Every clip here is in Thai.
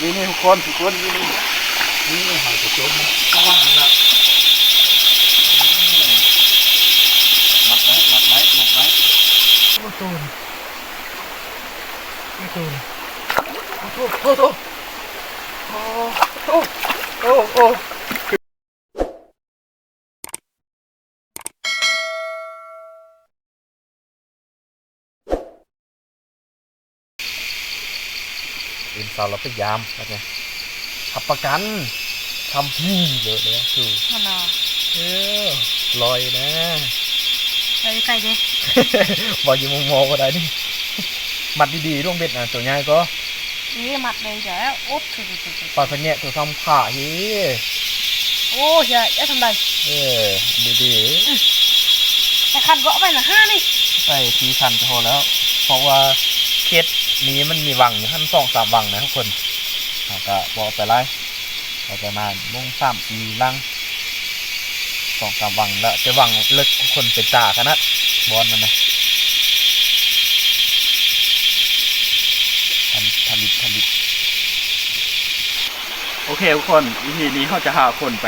นี่นี่ทุกคนทุกคนนี่นี่นี่หอยกระจมข้างล่างนี่ละมัดไว้มัดไว้มัดไว้โอ้ตูนไม่ตูนโอ้โหโอ้โหโอ้โหโอ้โห เป็นสารพยายามอะไรขับประกันทำพี่เลยเนี่ยคือมันอะเออลอยนะไปไกลดิบอกอยู่มองมองก็ได้นี่มัดดีๆร่วงเบ็ดนะตัวใหญ่ก็นี่มัดเลยจ้ะโอ๊บถูกถูกถูกปลาพะเนะตัวทำขาฮีโอ้ยอย่าอย่าทำไรเออดีแต่คันก็เอาไปนะห้านี่ๆใส่ทีคันก็พอแล้ว เพราะว่าเคส นี้มันมีวังอยู่ขั้นสองสามวังนะทุกคนเราก็บอกไปไล่เราประมาณมุ่งสามปีลังสองสามวังแล้วจะวังเลิกทุกคนเป็นจ่าขนาดบอลมันนะผลิตผลิตผลิตโอเคทุกคนวิธีนี้เขาจะหาคนไป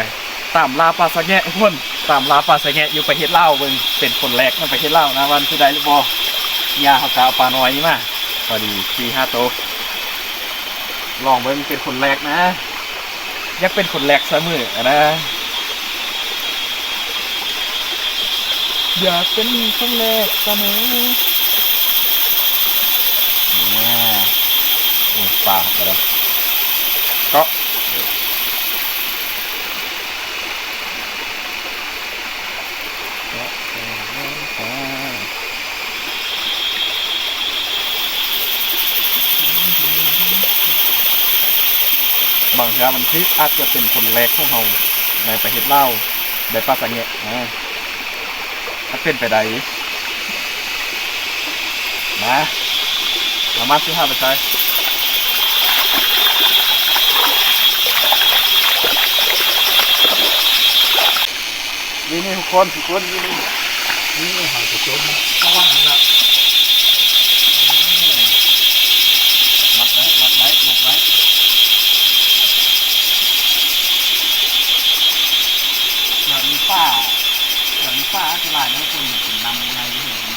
ตามลาปลาสะแงะทุกคนตามลาปลาสะแงะอยู่ประเทศลาวเบิ่งเป็นคนแรกในประเทศลาวนะวันที่ใดหรือบ่ยาเขากาปลาน้อยนี่มา พอดีสี่ห้าโต๊ะลองไปมันเป็นคนแรกนะอยากเป็นคนแรกเสมอนะ อยากเป็นคนแรกเสมอเนี่ปลาไปแล้วก็ บางครั้งมันคืออาจจะเป็นคนแรกของเราในประเทศเลาวได้ปลาสังเกตนะถ้าเป็นไปได้นะเรามาซื้อห้าไปใช้นี่นี่ทุกคนทุกคนนี่นี่นี่หอยกระจมข้างล่างนี่ละมัดไว้มัดไว้มัดไว้ เดี๋ยวมีฝ้า เดี๋ยวมีฝ้าอันตรายนะคนถึงนำยังไงจะเห็นไหม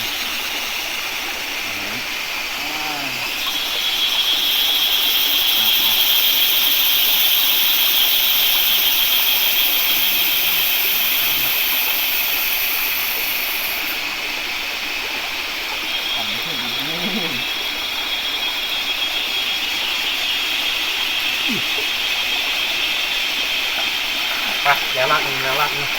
ไปเดี๋ยวลากหนึ่งเดี๋ยวลากหนึ่ง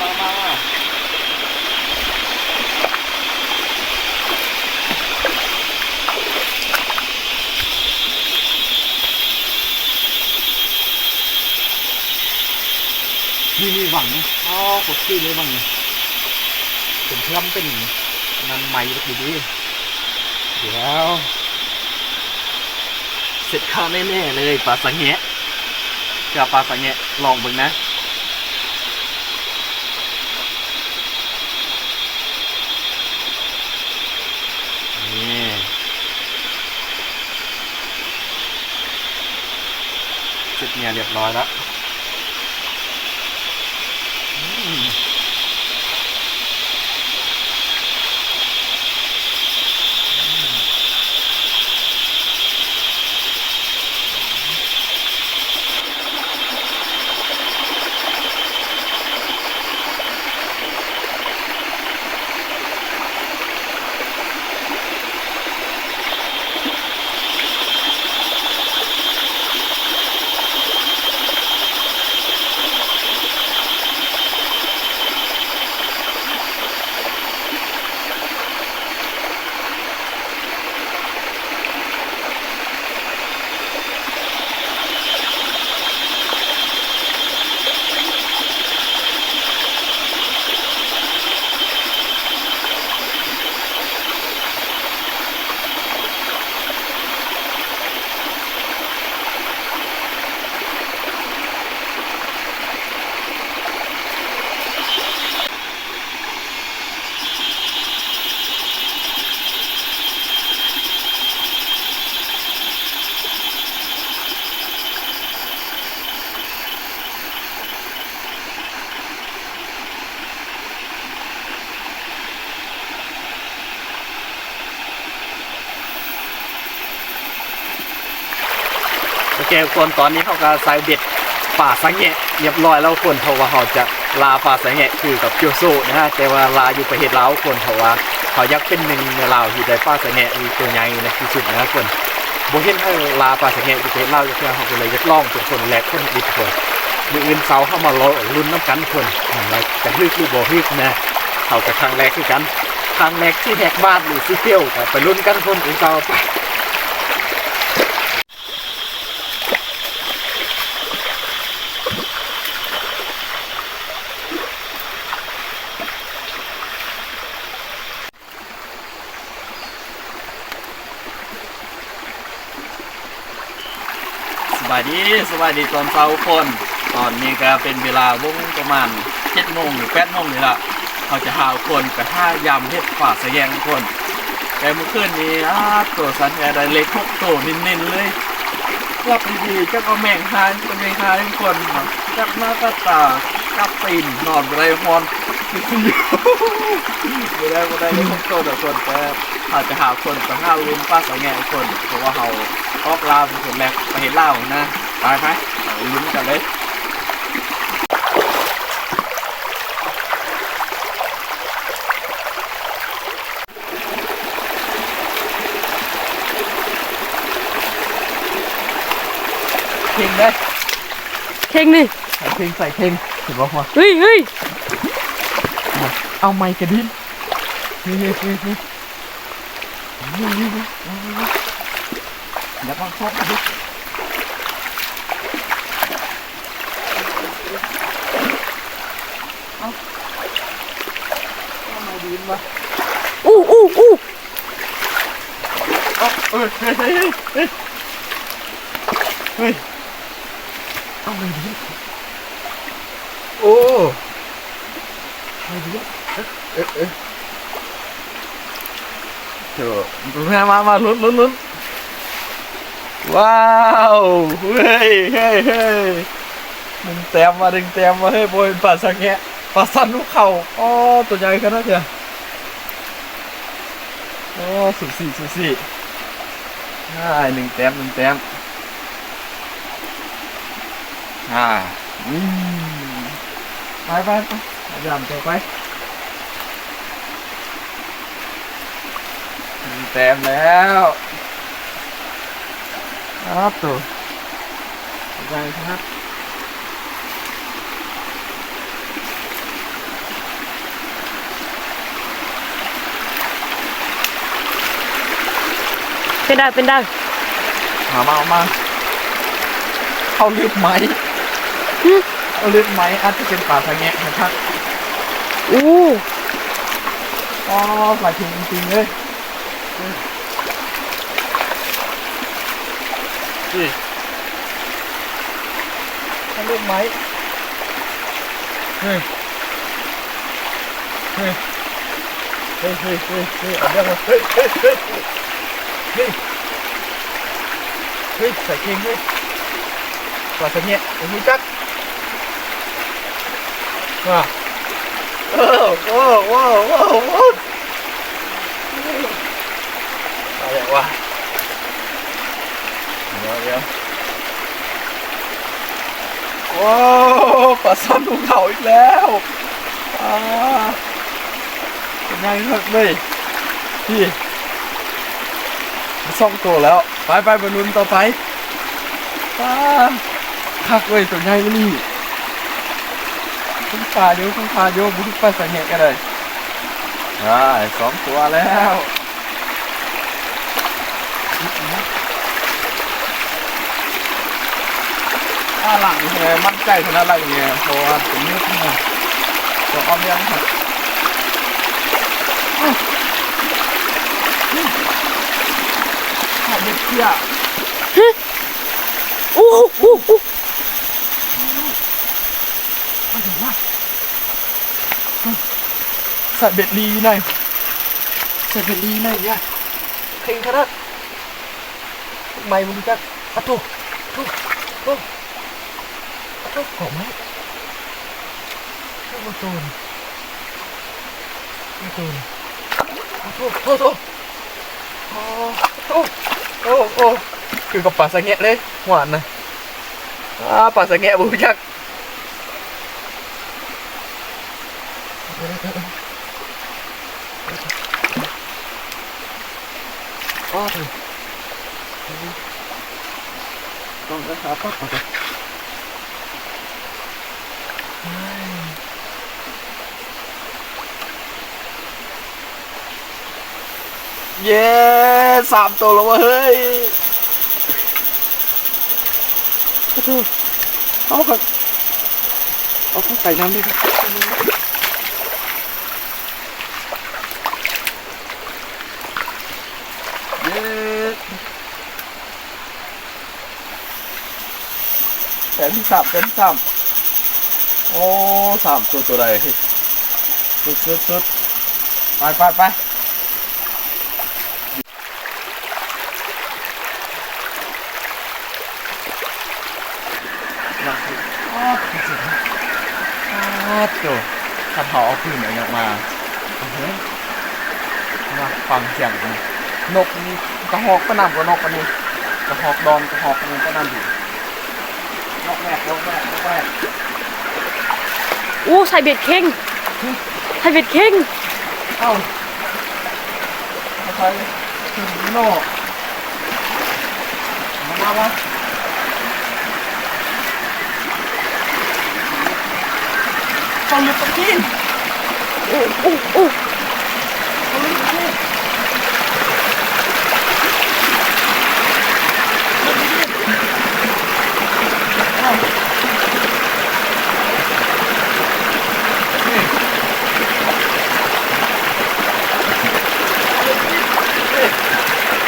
มามามา นี่นี่หวังอ๋อกดขี้เลยหวังนะเป็นเชื่อมเป็นนันใหม่ดีดีเดี๋ยวเสร็จข้าวแน่ๆเลยปลาสังแงะกับปลาสังแงะลองเบิ่งนะนี่เสร็จเนี่ยเรียบร้อยแล้ว กคนตอนนี้เขาก็ใส่เบ็ดป่าสังแงะเรียบร้อยแล้วคนเพราะว่าเขาจะลาป่าสังแงะคือกับเกียวโซนะฮะแต่ว่าลาอยู่ประเทศลาวคนเพราะว่าเขายักเป็นหนึ่งในลาวที่ได้ป่าสังแงะมีตัวใหญ่นะที่สุดนะคนบเห็นให้ลาป่าสังแงะอยู่ประเทศลาวจะเพื่อเขาก็เลยยักลองเป็นคนแรกคนดีทุกคนมืออื่นเสาเข้ามารอลุ้นน้ำกันคนว่าจะฮึกหรือบ่ฮึกนะเขาจะครั้งแรกคือกันครั้งแรกที่แหกบ้านหรือที่เที่ยวไปลุ้นกันคนอื่นเสาไป บายดีสบายดีตอนเช้าคน ตอนนี้ก็เป็นเวลาวงประมาณเจ็ดโมงหรือแปดโมงนี่ละเขาจะหาคนไปห้ายำเฮ็ดฝาสะแยงคน แต่เมื่อคืนนี้อาตัวสันแอร์ไดเล็กพวกโตวเน้นๆเลยรับดีจักเอาแมงหายเป็นแมงหายทุกคนจักหน้าตาตากับตีนนอนไรฮอนบ่ได้บ่ได้เลยพวกโตแต่คนแต่อาจจะหาคนไปห้าลุ้นป้าสะแยงคน เพราะว่าเขา ออกลาวเป็นคนแรกไปเห็นลาวนะไปไหมเอาลุ้นกันเลยเข่งได้เข่งดิใส่เข่งใส่เข่งถือว่าพอเฮ้ยเฮ้ยเอาไม้กระดิ่งเฮ้ยเฮ้ยเฮ้ยเฮ้ยอย่าพังชอบดิเอาเอาไม้ดินมาอู้อู้อู้เอาเอ้ยเฮ้ยเฮ้ยเฮ้ยเฮ้ยเอาไม้ดิน โอ้ไม้ดินเอ๊ะเอ๊ะเอ๊ะเดี๋ยวมามามาลุ้นลุ้นลุ้น ว้าวเฮ้ยเฮ้ยเฮ้ยดึงแต้มมาดึงแต้มมาเฮ้ยโบยปลาสักแงปลาสันลูกเข่าอ๋อตัวใหญ่ขนาดเนี้ยโอ้สุดสี่สุดสี่อ่าหนึ่งแต้มหนึ่งแต้มอ่าอืมไปไปไปยำต่อไปหนึ่งแต้มแล้ว ครับตัวใหญ่ครับเป็นได้เป็นได้มามาเอามาเข้าลึกไหมหึเข้าลึกไหมอาจจะเป็นป่าสะแงะนะครับอู้อ๋อปลาเค็งจริงๆเลย นี่เข้าลึกไหมเฮ้ยเฮ้ยเฮ้ยเฮ้ยเฮ้ยเฮ้ยเอาเรื่องมา เฮ้ยเฮ้ยเฮ้ยเฮ้ยเฮ้ยใส่เค็งเฮ้ยปลาสะแงะไอ้หูจักว้าโอ้โอ้โอ้โอ้โอ้อะไรวะเดี๋ยวเดี๋ยวโอ้ปลาซ่อนภูเขาอีกแล้วอ่าเป็นไงครับเว้ยพี่ซ่องตัวแล้ว ไปไปไปลุ้นต่อไปป้าคักเว้ยตัวใหญ่นี่คุณปลาเดี๋ยวคุณปลาโยบุกปลาสังเกตกันเลยได้สองตัวแล้ว ถ้าหลังเนี่ยมั่นใจขนาดไรเนี่ยเพราะว่าผมนึกมาตัวอ้อมยังครับอ้าวนี่ขาดเด็กเที่ยอู้อู้อู้มาถึงว่าใส่เบ็ดลีหน่อยใส่เบ็ดลีหน่อยเนี่ยเข่งขนาดไม่มึงจักอะอะตุของไหมตุมาตูนมาตูนอะตุโตโตโอ้โอ้โอ้โอ้คือกั บปลาสะเงะเลยหวานนะอ่าปลาสะแงะบุจักอ้าวต้องรักษาปั๊บก่อน เย้สามตัวแล้วเวะเฮ้ยขอโทษเอาครับเอาเข้าใส่น้ำด้วยครับเย้แสนที่สามแสนที่สาม โอ้สามตัวตัวใดสุดสุดสุดไปไปไปนะอ้าวอ้าวโจถ้าเผาเอาพื้นอะไรออกมาเฮ้ยมาฟังเสียงนกนี่กระหอกก็นำกว่านกอันนี้กระหอกดอนกระหอกนี่ก็นำอยู่นกแรกนกแรกนกแรก อู้ใส่เบ็ดเข่งใส่เบ็ดเข่งเอ้าใครถึงโน่มามามาต้องลึกตะกี้อู้อู้อู้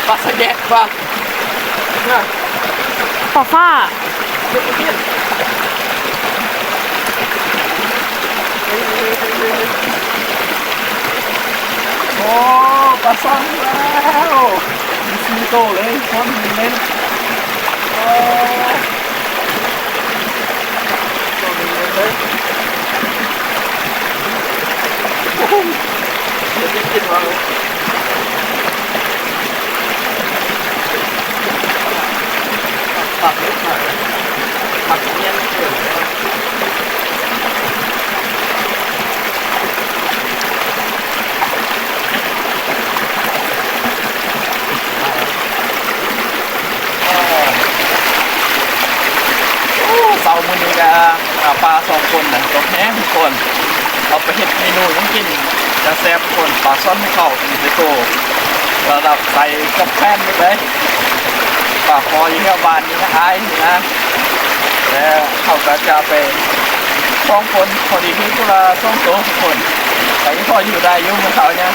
ปลาสแกตปลาน่ะปลาฟ้าลึกตะกี้โอ้ปลาซ่อนแล้วมีซีโตเลยคนเล่นโอ้ตัวเล่นเลยโอ้โหเดี๋ยวจะกินมาเลยปักเล็กหน่อยปักเงี้ยไม่เกินเลย โอ้เสาร์มื้อนี้ก็อ่าปลาสองคนนะตัวแห้งทุกคนเอาไปเฮ็ดเมนูยังกินจะแซ่บคนปลาซ่อนเข้าอีไปโตระดับใส่กับแป้นไปเลยปลาคออยู่แถวบ้านนี่นะอายนี่นะแล้วเขาก็จะไปสองคนพอดีคือกุละสองตัวทุกคนแต่ยังพออยู่ได้อยุ่งกับเขาเนี่ย